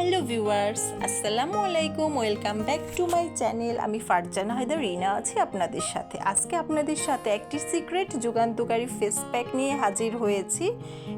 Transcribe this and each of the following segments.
Hello viewers আসসালামু আলাইকুম welcome back to my channel আমি ফারজানা হায়দার, রিনা আছি আপনাদের সাথে। আজকে আপনাদের সাথে একটি সিক্রেট যুগান্তকারী ফেস প্যাক নিয়ে হাজির হয়েছি।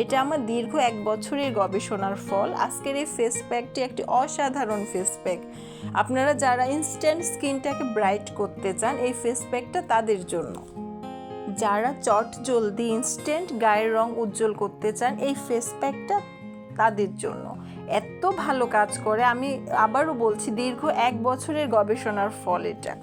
এটা আমার দীর্ঘ এক বছরের গবেষণার ফল। আজকের এই ফেস প্যাকটি একটি অসাধারণ ফেস প্যাক আপনারা যারা ইনস্ট্যান্ট স্কিনটাকে ব্রাইট করতে চান, এই ফেস প্যাকটা তাদের জন্য। যারা চট জলদি ইনস্ট্যান্ট গায়ের রং উজ্জ্বল করতে চান, এই ফেস প্যাকটা তাদের জন্য। এত ভালো কাজ করে, আমি আবারও বলছি দীর্ঘ এক বছরের গবেষণার ফল এটা।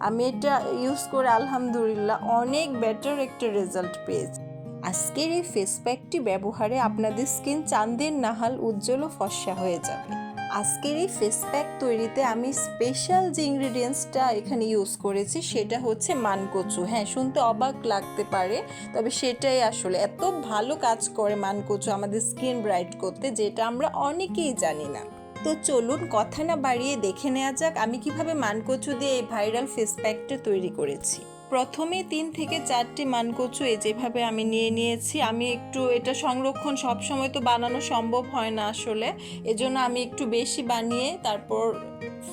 আমি এটা ইউজ করে আলহামদুলিল্লাহ অনেক বেটার একটা রেজাল্ট পেয়েছি। আজকের এই ফেস প্যাকটি ব্যবহারে আপনাদের স্কিন চান্দের নাহাল উজ্জ্বল ও ফর্সা হয়ে যাবে। আজকের এই ফেস প্যাক তৈরিতে আমি স্পেশাল যে ইনগ্রিডিয়েন্টসটা এখানে ইউজ করেছি, সেটা হচ্ছে মানকচু। হ্যাঁ শুনতে অবাক লাগতে পারে, তবে সেটাই আসলে। এত ভালো কাজ করে মানকচু আমাদের স্কিন ব্রাইট করতে, যেটা আমরা অনেকেই জানি না। তো চলুন কথা না বাড়িয়ে দেখে নেওয়া যাক, আমি কীভাবে মানকচু দিয়ে এই ভাইরাল ফেস প্যাকটা তৈরি করেছি। প্রথমে তিন থেকে চারটি মানকচু এই যেভাবে আমি নিয়ে নিয়েছি, আমি একটু এটা সংরক্ষণ সব সময় তো বানানো সম্ভব হয় না আসলে। এজন্য আমি একটু বেশি বানিয়ে তারপর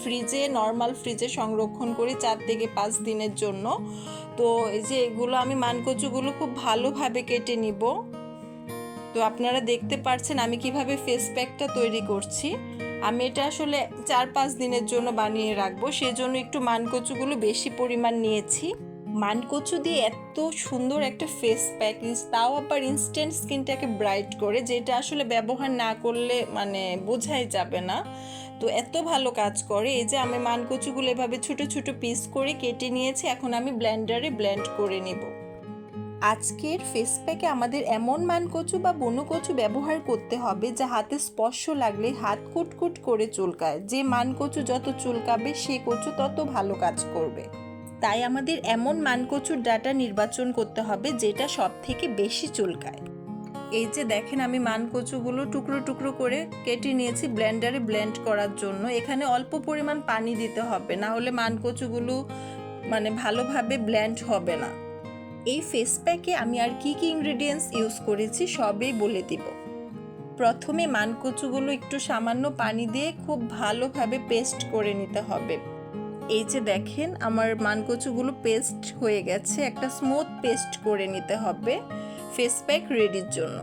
ফ্রিজে, নর্মাল ফ্রিজে সংরক্ষণ করি চার থেকে পাঁচ দিনের জন্য। তো এই যে এগুলো আমি মানকচুগুলো খুব ভালোভাবে কেটে নিব। তো আপনারা দেখতে পারছেন আমি কীভাবে ফেস প্যাকটা তৈরি করছি। আমি এটা আসলে চার পাঁচ দিনের জন্য বানিয়ে রাখব, সেজন্য একটু মানকচুগুলো বেশি পরিমাণ নিয়েছি। মানকচু দিয়ে এত সুন্দর একটা ফেস প্যাক তাও আবার ইনস্ট্যান্ট স্কিনটাকে ব্রাইট করে, যেটা আসলে ব্যবহার না করলে মানে বোঝাই যাবে না। তো এত ভালো কাজ করে, এই যে আমি মানকচুগুলো এভাবে ছোট ছোট পিস করে কেটে নিয়েছি, এখন আমি ব্লেন্ডারে ব্লেন্ড করে নেব। আজকের ফেস প্যাকে আমাদের এমন মানকচু বা বনকচু ব্যবহার করতে হবে, যা হাতে স্পর্শ লাগলে হাত কুটকুট করে চুলকায়। যে মানকচু যত চুলকাবে, সে কচু তত ভালো কাজ করবে। তাই আমাদের এমন মানকচুর ডাটা নির্বাচন করতে হবে যেটা সব থেকে বেশি চুলকায়। এই যে দেখেন আমি মানকচুগুলো টুকরো টুকরো করে কেটে নিয়েছি ব্লেন্ডারে ব্লেন্ড করার জন্য। এখানে অল্প পরিমাণ পানি দিতে হবে, না হলে মানকচুগুলো মানে ভালোভাবে ব্লেন্ড হবে না। এই ফেস প্যাকে আমি আর কি কি ইনগ্রেডিয়েন্টস ইউজ করেছি সবই বলে দিব। প্রথমে মানকচুগুলো একটু সামান্য পানি দিয়ে খুব ভালোভাবে পেস্ট করে নিতে হবে। এই যে দেখেন, আমার মানকচুগুলো পেস্ট হয়ে গেছে। একটা স্মুথ পেস্ট করে নিতে হবে ফেস প্যাক রেডির জন্য।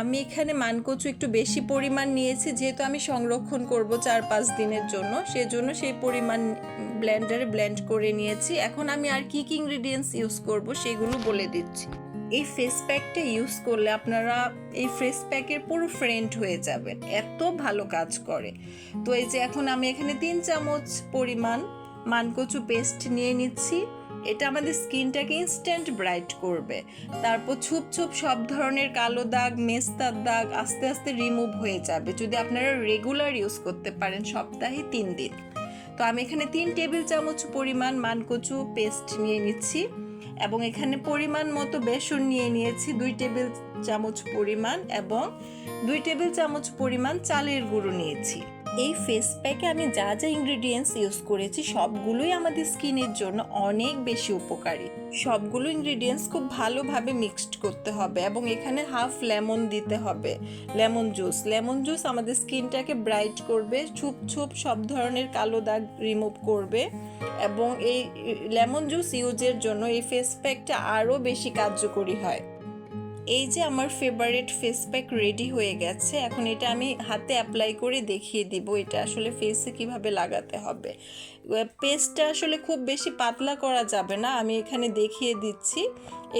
আমি এখানে মানকচু একটু বেশি পরিমাণ নিয়েছি, যেহেতু আমি সংরক্ষণ করব চার পাঁচ দিনের জন্য। সেজন্য সেই পরিমাণ ব্লেন্ডারে ব্লেন্ড করে নিয়েছি। এখন আমি আর কি কি ইনগ্রিডিয়েন্টস ইউজ করব সেগুলো বলে দিচ্ছি। এই ফেস প্যাকটা ইউজ করলে আপনারা এই ফেস প্যাকের পুরো ফ্রেন্ড হয়ে যাবেন। এত ভালো কাজ করে। তো এই যে এখন আমি এখানে তিন চামচ পরিমাণ মানকচু পেস্ট নিয়ে নিচ্ছি। এটা আমাদের স্কিনটাকে ইনস্ট্যান্ট ব্রাইট করবে। তারপর ছুপ ছুপ সব ধরনের কালো দাগ, মেস্তার দাগ আস্তে আস্তে রিমুভ হয়ে যাবে। যদি আপনারা রেগুলার ইউজ করতে পারেন সপ্তাহে তিন দিন। তো আমি এখানে তিন টেবিল চামচ পরিমাণ মানকচু পেস্ট নিয়ে নিচ্ছি। এবং এখানে পরিমাণ মতো বেসন নিয়ে নিয়েছি, দুই টেবিল চামচ পরিমাণ এবং দুই টেবিল চামচ পরিমাণ চালের গুঁড়ো নিয়েছি। এই ফেস প্যাকে আমি যা যা ইনগ্রিডিয়েন্টস ইউজ করেছি, সবগুলোই আমাদের স্কিনের জন্য অনেক বেশি উপকারী। সবগুলো ইনগ্রিডিয়েন্টস খুব ভালোভাবে মিক্সড করতে হবে এবং এখানে হাফ লেমন দিতে হবে। লেমন জুস লেমন জুস আমাদের স্কিনটাকে ব্রাইট করবে, ছুপ ছুপ সব ধরনের কালো দাগ রিমুভ করবে এবং এই লেমন জুস ইউজের জন্য এই ফেস প্যাকটা আরও বেশি কার্যকরী হয়। এই যে আমার ফেভারিট ফেস প্যাক রেডি হয়ে গেছে, এখন এটা আমি হাতে অ্যাপ্লাই করে দেখিয়ে দিব এটা আসলে ফেসে কীভাবে লাগাতে হবে। পেস্টটা আসলে খুব বেশি পাতলা করা যাবে না, আমি এখানে দেখিয়ে দিচ্ছি।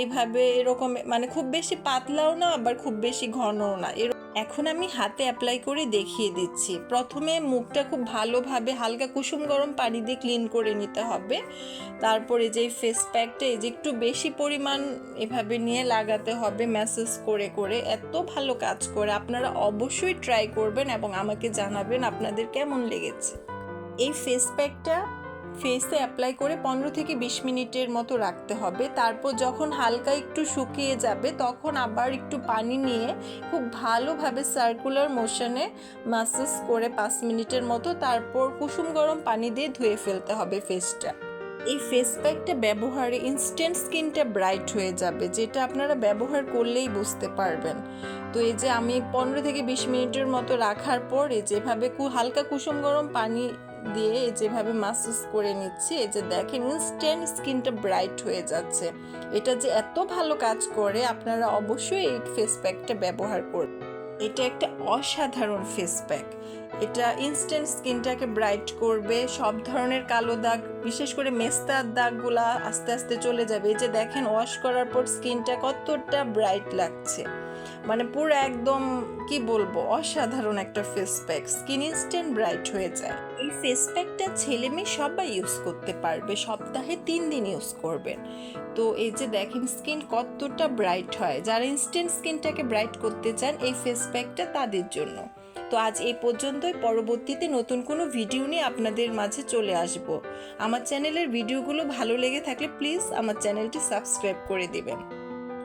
এইভাবে এরকম মানে খুব বেশি পাতলাও না, আবার খুব বেশি ঘনও না। এর, এখন আমি হাতে অ্যাপ্লাই করে দেখিয়ে দিচ্ছি। প্রথমে মুখটা খুব ভালোভাবে হালকা কুসুম গরম পানি দিয়ে ক্লিন করে নিতে হবে। তারপরে যে ফেস প্যাকটা এই যে একটু বেশি পরিমাণ এভাবে নিয়ে লাগাতে হবে ম্যাসেজ করে করে। এত ভালো কাজ করে। আপনারা অবশ্যই ট্রাই করবেন এবং আমাকে জানাবেন আপনাদের কেমন লেগেছে। এই ফেস প্যাকটা ফেসে অ্যাপ্লাই করে পনেরো থেকে বিশ মিনিটের মতো রাখতে হবে। তারপর যখন হালকা একটু শুকিয়ে যাবে, তখন আবার একটু পানি নিয়ে খুব ভালোভাবে সার্কুলার মোশনে মাসাজ করে পাঁচ মিনিটের মতো তারপর কুসুম গরম পানি দিয়ে ধুয়ে ফেলতে হবে ফেসটা এই ফেস প্যাকটা ব্যবহারে ইনস্ট্যান্ট স্কিনটা ব্রাইট হয়ে যাবে, যেটা আপনারা ব্যবহার করলেই বুঝতে পারবেন। তো এই যে আমি পনেরো থেকে বিশ মিনিটের মতো রাখার পরে যেভাবে হালকা কুসুম গরম পানি দিয়ে যেভাবে মাসাজ করে নিচ্ছি, এই যে দেখেন ইনস্ট্যান্ট স্কিনটা ব্রাইট হয়ে যাচ্ছে। এটা যে এত ভালো কাজ করে, আপনারা অবশ্যই এই ফেস প্যাকটা ব্যবহার করবেন এটা একটা অসাধারণ ফেস প্যাক এটা ইনস্ট্যান্ট স্কিনটাকে ব্রাইট করবে, সব ধরনের কালো দাগ, বিশেষ করে মেস্তার দাগগুলা আস্তে আস্তে চলে যাবে। এই যে দেখেন ওয়াশ করার পর স্কিনটা কতটা ব্রাইট লাগছে। মানে পুরো একদম, কি বলব, অসাধারণ একটা face pack skin instant bright হয়ে যায়। এই ফেস প্যাকটা ছেলে মেয়ে সবাই ইউজ করতে পারবে, সপ্তাহে তিন দিন ইউজ করবেন। তো এই যে দেখেন স্কিন কতটা ব্রাইট হয়। যারা ইনস্ট্যান্ট স্কিনটাকে ব্রাইট করতে চান, এই ফেস প্যাকটা তাদের জন্য। তো আজ এই পর্যন্তই। পরবর্তীতে নতুন কোনো ভিডিও নিয়ে আপনাদের মাঝে চলে আসব। আমার চ্যানেলের ভিডিওগুলো ভালো লেগে থাকলে প্লিজ আমার চ্যানেলটি সাবস্ক্রাইব করে দিবেন।